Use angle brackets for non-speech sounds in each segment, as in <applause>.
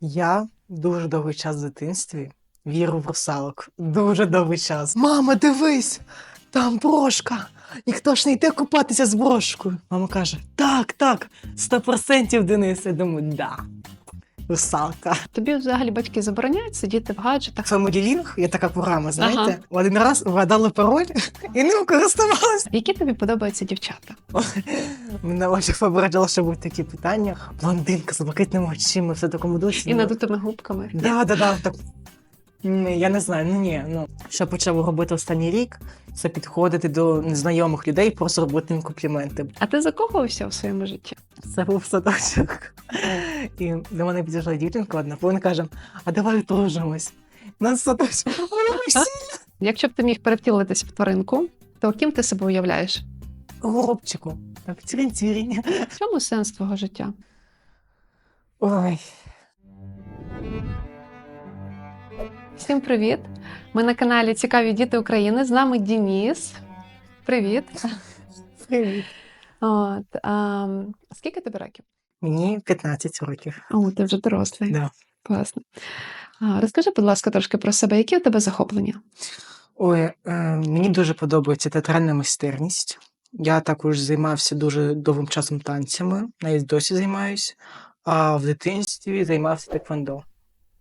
Я дуже довгий час в дитинстві віру в русалок. Дуже довгий час. Мама, дивись! Там брошка! Ніхто ж не йде купатися з брошкою. Мама каже: так, так, сто процентів Денис. Я думаю, да. Русалка. Тобі взагалі батьки забороняють сидіти в гаджетах. Фемоділінг є така програма, знаєте? Ага. Один раз вгадали пароль і ним користувалися. Які тобі подобаються дівчата? Мене очі попереджало, що будуть такі питання. Блондинка з блакитними очима, все такому душі. І надутими губками. Да, да, да, так. Ні, я не знаю, ну ні. Ну, що почав робити останній рік, це підходити до незнайомих людей, просто робити їм компліменти. А ти закохувався у своєму житті? Це був садочок. І до мене підійшла дівчинка одна, вона каже: а давай одружимось. Нас садочок. <laughs> Якщо б ти міг перевтілитись в тваринку, то ким ти себе уявляєш? горобчику. Так, цірінь-цірінь. В чому сенс твого життя? Ой. Всім привіт! Ми на каналі Цікаві діти України. З нами Дініс. Привіт. Привіт. От, а, скільки тобі років? Мені 15 років. О, ти вже дорослий. Да. Класно. А, розкажи, будь ласка, трошки про себе. Які у тебе захоплення? Ой, е, мені дуже подобається театральна майстерність. Я також займався дуже довгим часом танцями, навіть досі займаюся. А в дитинстві займався теквондо.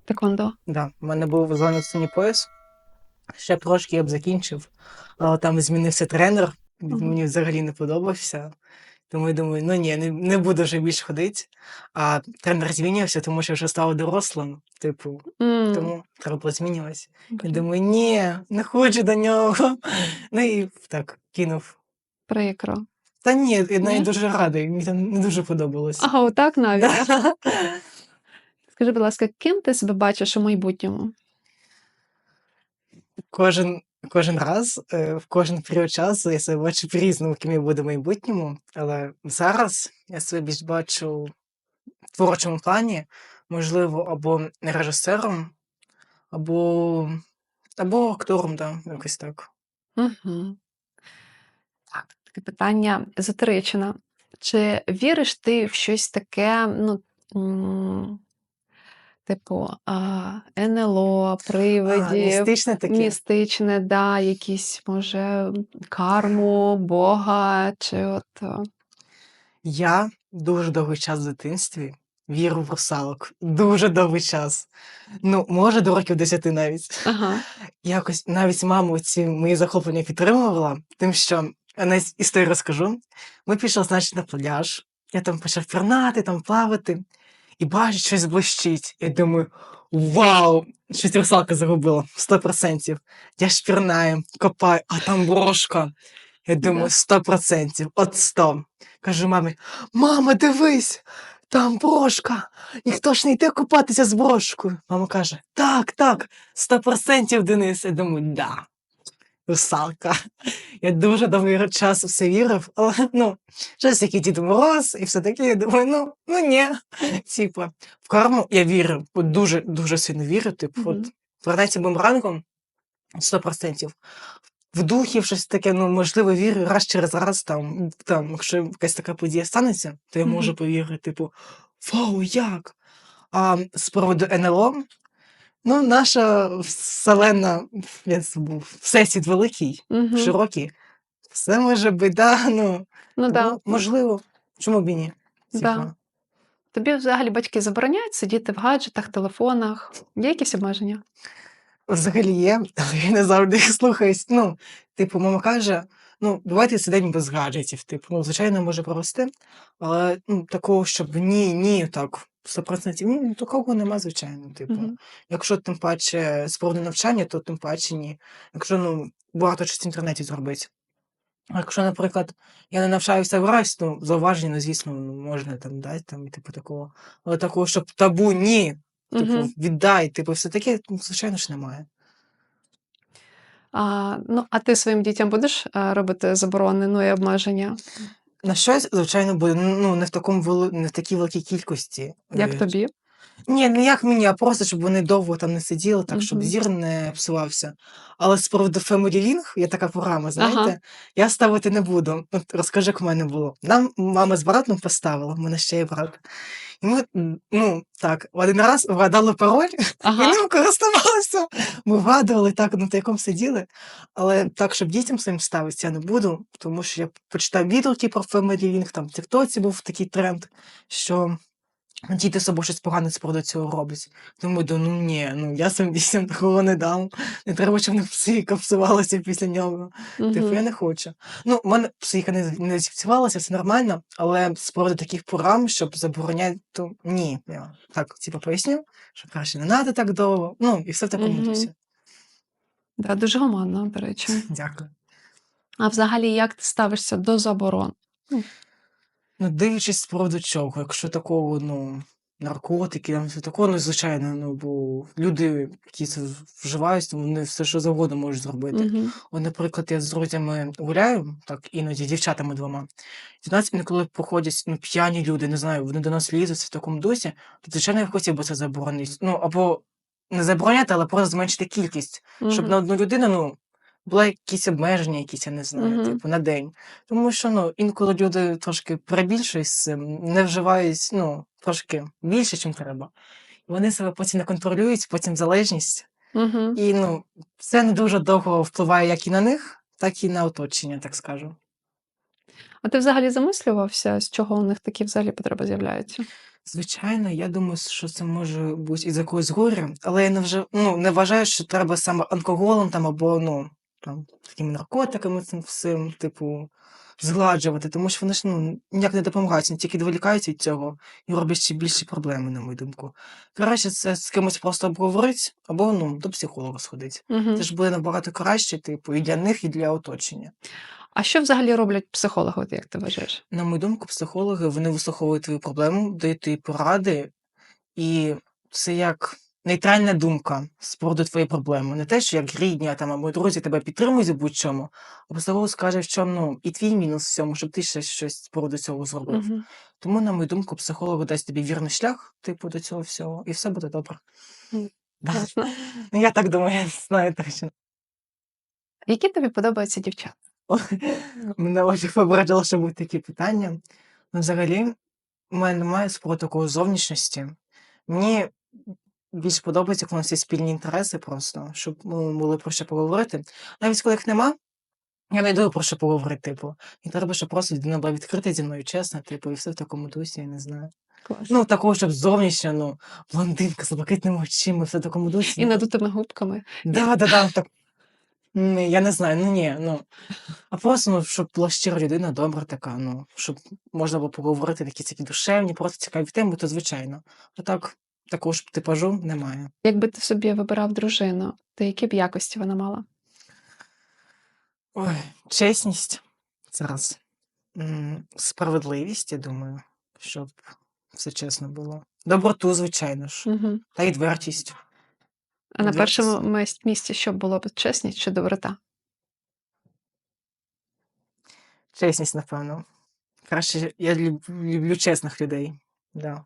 Теквондо. Да, у мене був зелений синій пояс. Ще трошки я б закінчив, але там змінився тренер, він мені взагалі не подобався. Тому я думаю, ну ні, не, не буду вже більше ходити. А тренер змінився, тому що вже став дорослим. Типу, М, тому треба було змінюватися. Я думаю, ні, не хочу до нього. Ну і так кинув. Прикро. Та ні, я навіть дуже радий, мені там не дуже подобалось. Ага, отак навіть. Скажи, будь ласка, ким ти себе бачиш у майбутньому? Кожен, кожен раз, е, в кожен період часу я себе бачу по-різному, ким я буду в майбутньому. Але зараз я себе більш бачу в творчому плані, можливо, або режисером, або, або актором, да, якось так. Угу. Так, таке питання езотеричне. Чи віриш ти в щось таке, ну, типу, а, НЛО, А, містичне таке. містичне, да, якісь, може, карму, Бога, чи от. Я дуже довгий час в дитинстві вірю в русалок. Дуже довгий час. Ну, може, до років 10 навіть. Ага. Якось навіть маму ці мої захоплення підтримувала, тим, що я історію розкажу. Ми пішли, значить, на пляж. Я там почав пірнати, там плавати, і бачу, щось блищить. Я думаю, вау! Щось русалка загубила, 100%. Я ж пірнаю, копаю, а там брошка. Я думаю, 100%, от 100. Кажу мамі: мама, дивись, там брошка. Ніхто ж не йде купатися з брошкою. Мама каже: так, так, 100% Денис. Я думаю, да. Русалка. Я дуже довгий час в це вірив, але ну, щось який Дід Мороз, і все таке, я думаю, ну, ну ні. Типа, в карму я вірю, от дуже, дуже сильно вірю. Типу, Мгм. от вернеться бумерангом 100%. В духів щось таке, ну, можливо, вірю раз через раз, там, там, якщо якась така подія станеться, то я можу повірити, типу, вау, як? А з приводу НЛО, ну, наша вселенна, я забув, всесвіт великий, Угу. широкий. Все може бути, да, ну, Ну, да. можливо, чому б і ні? Да. Тобі взагалі батьки забороняють сидіти в гаджетах, телефонах. Є якісь обмеження? Взагалі є, але я не завжди їх слухаюсь. Ну, типу, мама каже: ну, давайте сидимо без гаджетів. Типу, ну, звичайно, може провести, але ну, такого, щоб ні, ні, так, 100% ні, ну, такого нема, звичайно. Типу, Мгм. якщо тим паче спорне навчання, то тим паче ні. Якщо ну, багато щось в інтернеті зробити. А якщо, наприклад, я не навчаюся враз, то зауваження, ну, звісно, ну, можна там дати, там, і типу такого. Але такого, щоб табу, ні. Типу, Мгм. віддай, типу, все таке, ну, звичайно ж, немає. А, ну, а ти своїм дітям будеш робити заборони, ну і обмеження? На щось, звичайно, буде ну, не в такому вели... не в такій великій кількості. Як Е, тобі? Ні, не як мені, а просто щоб вони довго там не сиділи, так щоб Мгм. зір не псувався. Але з приводу Family Link, є така програма, Ага. знаєте, я ставити не буду. От розкажи, як у мене було. Нам мама з братом поставила, в мене ще є брат. І ми, м, ну так, один раз вгадали пароль <laughs> і Ага. ним користувалися. Ми вгадували так, на якому сиділи. Але так, щоб дітям своїм ставити, я не буду, тому що я почитав відгуки про Family Link, там в Тіктоці був такий тренд, що діти з собою щось погане з приводу цього роблять. Думаю, да ну ні, ну я своїм дітям <laughs> такого не дам. Не треба, щоб в психіка псувалася після нього. Типу, я не хочу. Ну, в мене психіка не, не зіпсувалася, все нормально, але з приводу таких програм, щоб забороняти, то ні. Я так, типу, поясню, що краще не треба так довго. Ну, і все в такому Мгм. дусі. Да, дуже гуманно, до речі. Дякую. А взагалі, як ти ставишся до заборон? Ну, дивлячись з приводу чого, якщо такого, ну, наркотики, там все такого, ну, звичайно, ну, бо люди, які це вживають, вони все що завгодно можуть зробити. Мгм. От, наприклад, я з друзями гуляю, так іноді дівчатами двома. І до нас інколи походять ну, п'яні люди, не знаю, вони до нас лізуть в такому дусі, то звичайно я хотів би це заборонити. Ну, або не забороняти, але просто зменшити кількість, щоб Мгм. на одну людину, ну, були якісь обмеження, якісь, я не знаю, Мгм. типу, на день. Тому що ну, інколи люди трошки перебільшують з цим, не вживають ну, трошки більше, ніж треба. І вони себе потім не контролюють, потім залежність. Мгм. І ну, це не дуже довго впливає як і на них, так і на оточення, так скажу. А ти взагалі замислювався, з чого у них такі взагалі потреби з'являються? Звичайно, я думаю, що це може бути із якогось горя, але я не вже ну, не вважаю, що треба саме алкоголем там або ну, там, такими наркотиками цим всім, типу, згладжувати, тому що вони ж ну, ніяк не допомагають, вони тільки відволікаються від цього і роблять ще більші проблеми, на мою думку. Краще це з кимось просто обговорити або ну, до психолога сходити. Мгм. Це ж буде набагато краще, типу, і для них, і для оточення. А що взагалі роблять психологи, як ти вважаєш? На мою думку, психологи вони вислуховують твою проблему, дають тобі поради, і це як нейтральна думка з приводу твоєї проблеми. Не те, що як рідні, а там або друзі тебе підтримують у будь-чому, а психолог скаже, в чому ну, і твій мінус в цьому, щоб ти ще щось з приводу цього зробив. Мгм. Тому, на мою думку, психолог дасть тобі вірний шлях, типу, до цього всього, і все буде добре. М, <laughs> Ну, Я так думаю, я знаю точно. Які тобі подобаються дівчата? <laughs> Мене очі попередило, що будуть такі питання. Ну, взагалі, у мене немає такої зовнішності. Мені більш подобається, коли у нас є спільні інтереси просто, щоб ми могли про що поговорити. Навіть коли їх нема, я знайду про що поговорити, типу. І треба, щоб просто людина була відкрита зі мною, чесна, типу, і все в такому дусі, я не знаю. Клас. Ну, такого, щоб зовнішньо, ну, блондинка з блакитними очима, все в такому дусі. І надутими губками. Да, да, да, так. Ні, я не знаю, ну ні, ну. А просто, ну, щоб була щира людина, добра така, ну, щоб можна було поговорити такі такі душевні, просто цікаві теми, то звичайно. А так, такого ж типажу немає. Якби ти собі вибирав дружину, то які б якості вона мала? Ой, чесність зараз. Справедливість, я думаю, щоб все чесно було. Доброту, звичайно ж. Угу. Та відвертість. А на Відвертість. першому місці що було б чесність чи доброта? Чесність, напевно. Краще, я люб- люблю чесних людей. Да.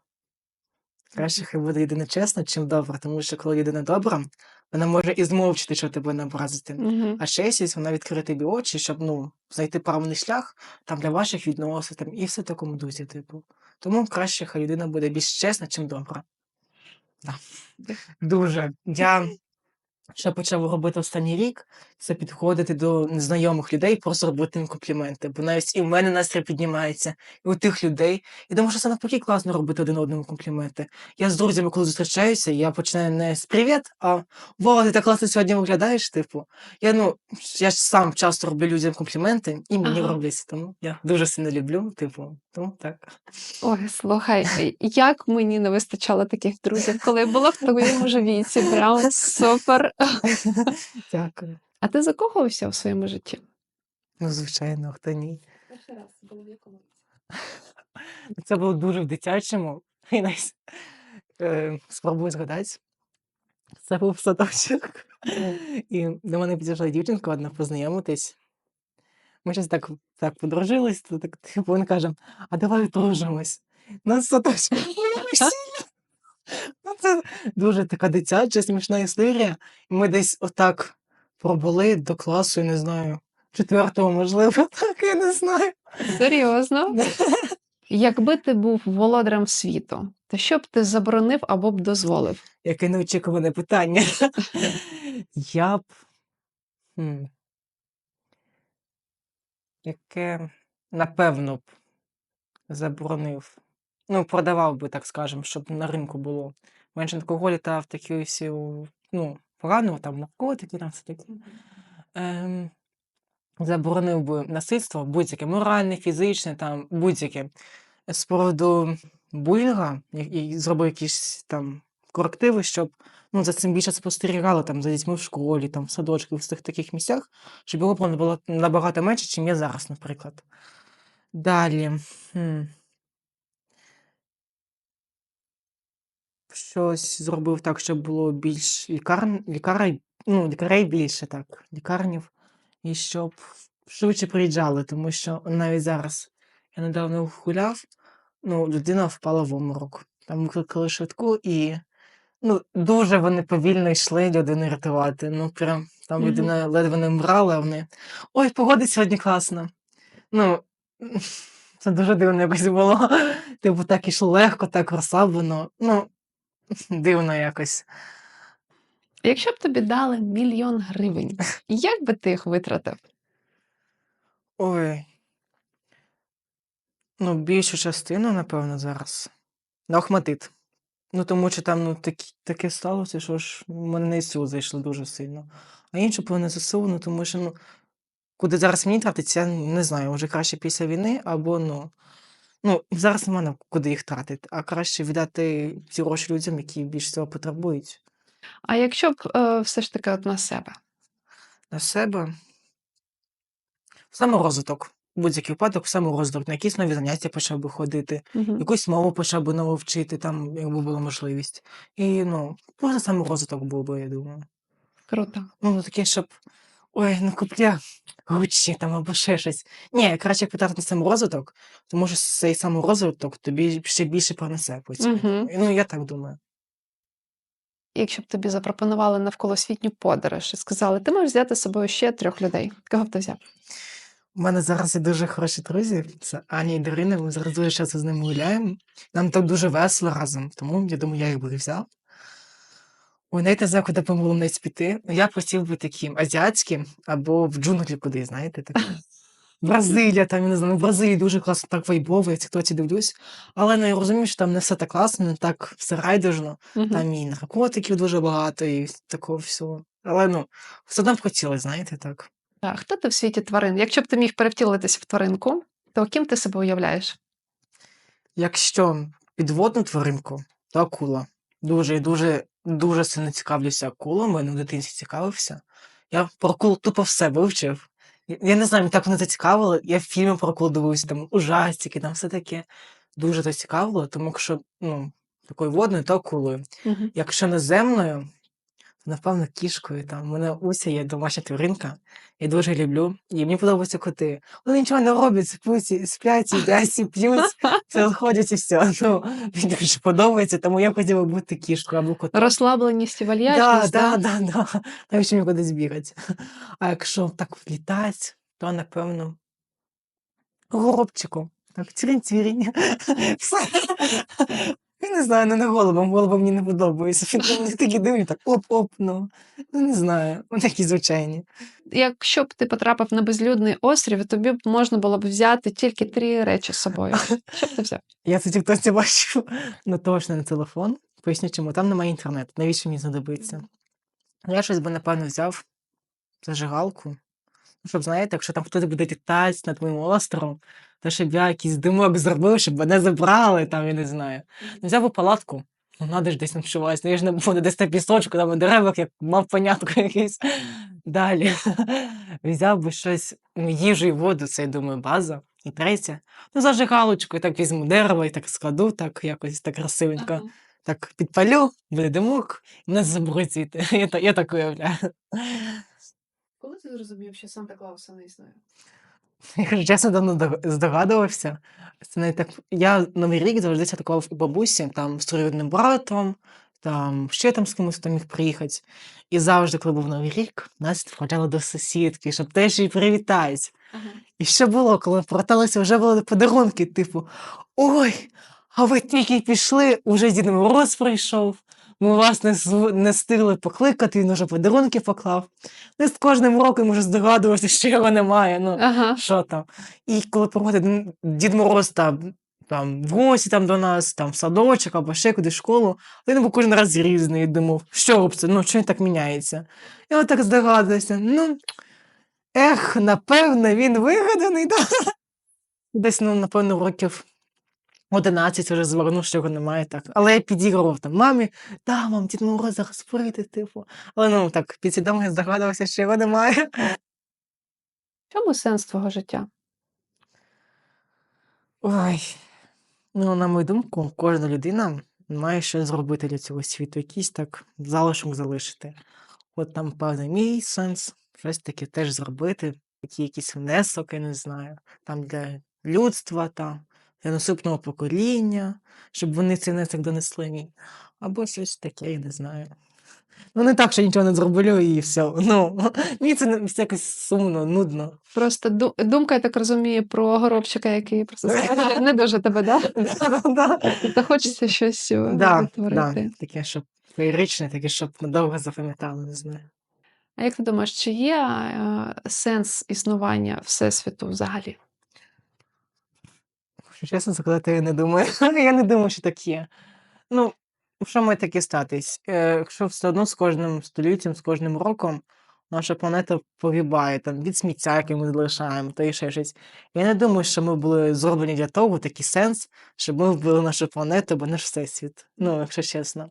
Краще хай буде людина чесна, чим добра, тому що коли людина добра, вона може і змовчити, що тебе не образити. Угу. А чесність, вона відкриє тобі очі, щоб ну, знайти правильний шлях там для ваших відносин там, і все в такому дусі, типу. Тому краще хай людина буде більш чесна, чим добра. Да. Дуже. Я ще почав робити останній рік, це підходити до незнайомих людей, просто робити їм компліменти. Бо навіть і в мене настрій піднімається, і у тих людей. І думаю, що це навпаки класно робити один одному компліменти. Я з друзями, коли зустрічаюся, я починаю не з привіт, а Вова, ти так класно сьогодні виглядаєш, типу. Я ну, я ж сам часто роблю людям компліменти, і мені Ага. роблять, тому я дуже сильно люблю, типу, тому так. Ой, слухай, як мені не вистачало таких друзів, коли я була в твоєму віці. Прям супер. <laughs> Дякую. А ти закохувався у своєму житті? Ну, звичайно, хто ні. Перший раз було в якому <laughs> Це було дуже в дитячому. <laughs> І навіть е, спробую згадати. Це був садочок. І до мене підійшла дівчинка одна познайомитись. Ми щось так, так подружились, то так, типу, він каже, а давай одружимось. На садочку. Це дуже така дитяча, смішна історія. Ми десь отак пробули до класу, я не знаю, четвертого, можливо, <laughs> так, я не знаю. Серйозно? Якби ти був володарем світу, то що б ти заборонив або б дозволив? Яке неочікуване питання. Я б. хм, Яке, напевно б, заборонив. Ну, продавав би, так скажемо, щоб на ринку було менше алкоголю та в такі всі, у- ну, поганого, там наркотики, там все таке. Ем, заборонив би насильство будь-яке, моральне, фізичне, там будь-яке. З приводу булінга і, і зробив якісь там корективи, щоб ну, за цим більше спостерігали там, за дітьми в школі, там, в садочку, в цих таких місцях, щоб його було набагато менше, ніж є зараз, наприклад. Далі. Хм. Щось зробив так, щоб було більш лікарн... лікарей, ну, лікарей більше так, лікарнів, і щоб швидше приїжджали, тому що навіть зараз я недавно гуляв, ну, людина впала в обморок. Там викликали швидку, і ну, дуже вони повільно йшли людину рятувати. Ну, прям там людина ледве не вмирала, а вони. Ой, погода сьогодні класна. Ну, <laughs> це дуже дивно якось було. <laughs> Типу, так ішло легко, так розслаблено. Ну, дивно якось. Якщо б тобі дали мільйон гривень, <laughs> як би ти їх витратив? Ой. Ну, більшу частину, напевно, зараз. На Охматит. Ну, тому що там ну, такі, таке сталося, що ж мене на ІСУ зайшло дуже сильно. А інше повинно ЗСУ, ну, тому що, ну, куди зараз мені тратиться, я не знаю, вже краще після війни, або ну. Ну, зараз немає куди їх тратити, а краще віддати ці гроші людям, які більш цього потребують. А якщо б е, все ж таки от на себе? На себе. Саморозвиток. Будь-який випадок, саморозвиток, на якісь нові заняття почав би ходити, Мгм. якусь мову почав би нову вчити, там, якби була можливість. І, ну, просто саморозвиток був би, я думаю. Круто. Ну, таке, щоб. Ой, ну купля Гуччі там або ще щось. Ні, краще питати на саморозвиток, тому що цей саморозвиток тобі ще більше принесе потім. Угу. Ну, я так думаю. Якщо б тобі запропонували навколосвітню подорож і сказали, ти можеш взяти з собою ще трьох людей, кого б ти взяв? У мене зараз є дуже хороші друзі. Це Аня і Дарина. Ми зараз дуже часто з ними гуляємо. Нам так дуже весело разом, тому я думаю, я їх би взяв. Ой, навіть не знаю, куди б було навіть піти. Ну, Я б хотів би таким азіатським або в джунглі куди, знаєте, так. <laughs> Бразилія, там, я не знаю, в Бразилії дуже класно так вайбово, я в тіктоці дивлюсь. Але ну, я розумію, що там не все так класно, не так все райдужно. Мгм. Там і наркотиків дуже багато, і такого всього. Але ну, все одно б хотілося, знаєте, так. Так, хто ти в світі тварин? Якщо б ти міг перевтілитися в тваринку, то ким ти себе уявляєш? Якщо підводну тваринку, то акула. Дуже і дуже, дуже сильно цікавлюся акулами, ну, в дитинці цікавився. Я про акул тупо все вивчив. Я, я не знаю, мені так вони зацікавило. Я фільми про акул дивився, там ужастики, там все таке. Дуже зацікавило, тому що, ну, такою водною, то акулою. Мгм. Якщо наземною, то напевно кішкою. Там. У мене Уся є домашня тваринка. Я дуже люблю. І мені подобаються коти. Вони нічого не роблять, сплять, і- сплять, їдять, і п'ють, все <laughs> ходять і все. Ну, мені дуже подобається, тому я б хотіла бути кішкою або котом. Розслабленість і Да, вальяжність, да, да? да, да. Навіщо мені кудись бігати? А якщо так влітати, то напевно горобчиком. Так, цірінь-цірінь. <laughs> Все. Я не знаю, ну не голубом, голубом мені не подобається. Вони такі дивні, так оп-оп, ну. Ну не знаю, <laughs> вони такі звичайні. Якщо б ти потрапив на безлюдний острів, тобі б можна було б взяти тільки три речі з собою. <laughs> Що б ти взяв? Я це тіктоці бачив, ну точно не телефон. Поясню чому, там немає інтернету, навіщо мені знадобиться? Я щось би, напевно, взяв зажигалку. Щоб, знаєте, якщо там хтось буде літати над моїм островом, то щоб я якийсь димок зробив, щоб мене забрали, там, я не знаю. Ну, взяв би палатку, ну, надо ж десь ночувати. Ну, я ж не буду десь на пісочку, <laughs> там на деревах, як мав понятку якийсь. Далі. Взяв би щось, їжу і воду, це, я думаю, база. І третє. Ну, зажигалочку, і так візьму дерево і так складу, так якось так красивенько. Так підпалю, буде димок, і мене заберуть звідти. <laughs> Я, я так уявляю. Коли ти зрозумів, що Санта Клауса не існує? Я кажу, чесно, давно здогадувався. Це навіть так. Я Новий рік завжди святкував у бабусі, там з троюрідним братом, там ще там з кимось хто міг приїхати. І завжди, коли був Новий рік, нас відправляли до сусідки, щоб теж її привітати. І що було, коли поверталися, вже були подарунки, типу: Ой, а ви тільки пішли, уже Дід Мороз прийшов. Ми вас не, не встигли покликати, він уже подарунки поклав. Ну, з кожним роком вже здогадувався, що його немає. Ну, Ага. що там. І коли приходить Дід Мороз там, там в гості там, до нас, там в садочок або ще куди в школу, він був кожен раз різний думав, що це, ну, що він так міняється. І от так здогадувався, ну, ех, напевно, він вигаданий, <laughs> да? Десь, ну, напевно, років 11 вже звернув, що його немає так. Але я підігрував там мамі, да, мам, Дід Мороз зараз прийде, типу. Але ну так, підсвідомо я здогадувався, що його немає. В чому сенс твого життя? Ой. Ну, на мою думку, кожна людина має щось зробити для цього світу, якийсь так залишок залишити. От там, певний мій сенс, щось таке теж зробити, такий якийсь внесок, я не знаю, там для людства, там, для наступного покоління, щоб вони цей внесок донесли мій. Або щось таке, я не знаю. Ну, не так, що нічого не зроблю і все. <laughs> Ну, мені це якось сумно, нудно. Просто думка, я так розумію, про горобчика, який просто сказав, <laughs> не дуже тебе, да? <laughs> Та хочеться щось е, витворити. таке, щоб феєричне, таке, щоб надовго запам'ятали, не знаю. А як ти думаєш, чи є сенс існування Всесвіту взагалі? Якщо чесно сказати, я не думаю. <laughs> Я не думаю, що так є. Ну, що має таке статись? Е, якщо все одно з кожним століттям, з кожним роком наша планета погибає там, від сміття, яке ми залишаємо, та і ще щось. Я не думаю, що ми були зроблені для того, такий сенс, щоб ми вбили нашу планету або наш всесвіт. Ну, якщо чесно.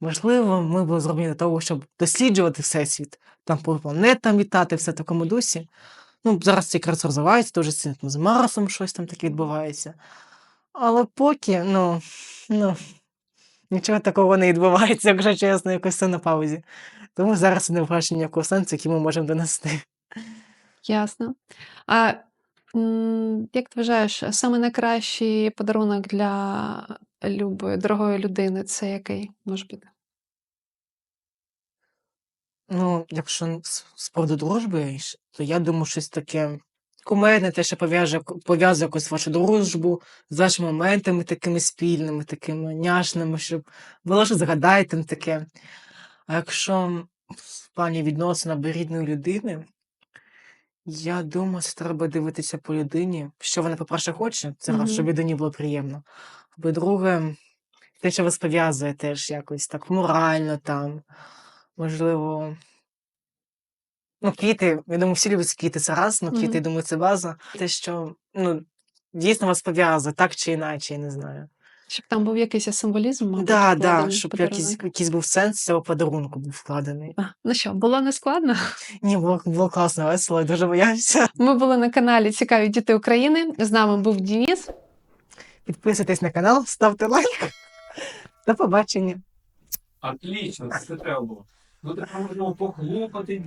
Можливо, ми були зроблені для того, щоб досліджувати всесвіт, там по планетам літати, все в такому дусі. Ну, зараз це якраз розвивається, дуже сильно з Марсом щось там таке відбувається. Але поки, ну, ну, нічого такого не відбувається, якщо чесно, якось все на паузі. Тому зараз не бачу ніякого сенсу, який ми можемо донести. Ясно. А як ти вважаєш, саме найкращий подарунок для любої, дорогої людини це який може бути? Ну, якщо з з дружби, то я думаю, щось таке кумедне, те, що пов'яже пов'язує якусь вашу дружбу з вашими моментами такими спільними, такими няшними, щоб було що згадати таке. А якщо в плані відносин або рідної людини, я думаю, це треба дивитися по людині, що вона, по-перше, хоче, це раз, щоб людині було приємно. По-друге, те, що вас пов'язує теж якось так морально там, можливо. Ну, квіти, я думаю, всі люблять квіти, це раз, ну квіти, Мгм. я думаю, це база. Те, що ну, дійсно вас пов'язує, так чи іначе, я не знаю. Щоб там був якийсь символізм, мабуть, Да, да, щоб якийсь, якийсь був сенс цього подарунку був вкладений. А, Ну що, було не складно? Ні, було, було класно, весело, я дуже боявся. Ми були на каналі Цікаві діти України. З нами був Дініс. Підписуйтесь на канал, ставте лайк. До побачення. Отлично, це треба було. Ну тепер можемо похлопати.